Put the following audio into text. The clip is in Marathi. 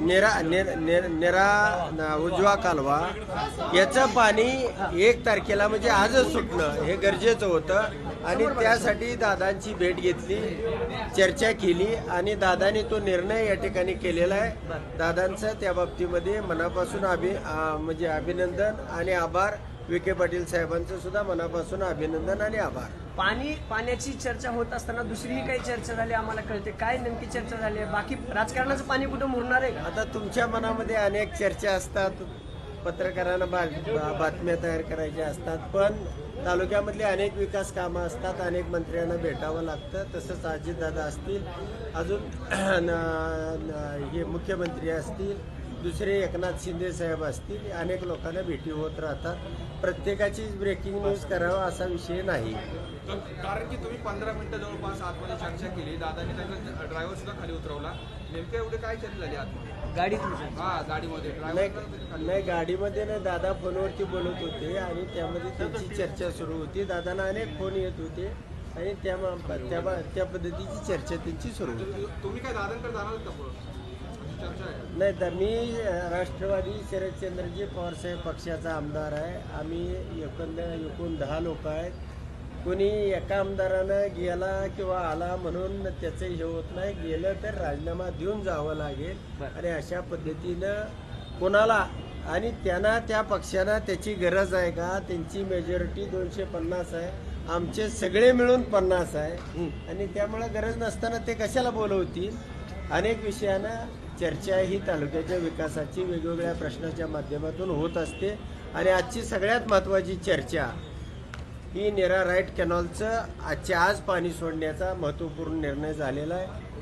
नेरा ने- नेरा उजवा कालवा. याचं पाणी एक तारखेला म्हणजे आजच सुटणं हे गरजेचं होतं. आणि त्यासाठी दादांची भेट घेतली चर्चा केली आणि दादाने तो निर्णय या ठिकाणी केलेला आहे. दादांचं त्या बाबतीमध्ये मनापासून अभि म्हणजे अभिनंदन आणि आभार. विखे पाटील साहेबांचं सुद्धा मनापासून अभिनंदन आणि आभार. पाणी पाण्याची चर्चा होत असताना दुसरीही काही चर्चा झाली आम्हाला कळते. काय नेमकी चर्चा झाली आहे? बाकी राजकारणाचं पाणी कुठं मुरणार आहे का? आता तुमच्या मनामध्ये अनेक चर्चा असतात. पत्रकारांना बा बातम्या तयार करायच्या असतात. पण तालुक्यामधली अनेक विकास कामं असतात. अनेक मंत्र्यांना भेटावं लागतं. तसंच अजितदादा असतील. अजून हे मुख्यमंत्री असतील. दुसरे एकनाथ शिंदे साहेब असतील अनेक लोकांना भेटी होत राहतात. प्रत्येकाचीच ब्रेकिंग न्यूज करावा असा विषय नाही. कारण की तुम्ही पंधरा मिनिटं जवळपास आतमध्ये चर्चा केली. दादानी त्यांचा ड्रायव्हर सुद्धा खाली उतरवला. नेमकं एवढे काय चर्चा झाली आतमध्ये? गाडी तुमची. हा गाडीमध्ये. नाही ड्रायव्हर खाली नाही गाडीमध्ये ना दादा फोनवरती बोलत होते आणि त्यामध्ये त्यांची चर्चा सुरू होती. दादांना अनेक फोन येत होते आणि त्या त्या पद्धतीची चर्चा त्यांची सुरू होती. तुम्ही काय दादांकडे जाणार होता पुढं अशी चर्चा आहे नाही तर मी राष्ट्रवादी शरदचंद्रजी पवारसाहेब पक्षाचा आमदार आहे. आम्ही एकंद एकूण दहा लोक आहेत. कोणी एका आमदारानं गेला किंवा आला म्हणून त्याचं हे होत नाही. गेलं तर राजीनामा देऊन जावं लागेल. आणि अशा पद्धतीनं कोणाला आणि त्यांना त्या पक्षानं त्याची गरज आहे का? त्यांची मेजॉरिटी दोनशे पन्नास आहे. आमचे सगळे मिळून पन्नास आहे. आणि त्यामुळे गरज नसताना ते कशाला बोलवतील? अनेक विषयानं चर्चा ही तालुक्याच्या विकासाची वेगवेगळ्या प्रश्नाच्या माध्यमातून होत असते. आणि आजची सगळ्यात महत्त्वाची चर्चा ही नेरा राईट कॅनॉलचं आजच्या आज पाणी सोडण्याचा महत्त्वपूर्ण निर्णय झालेला आहे.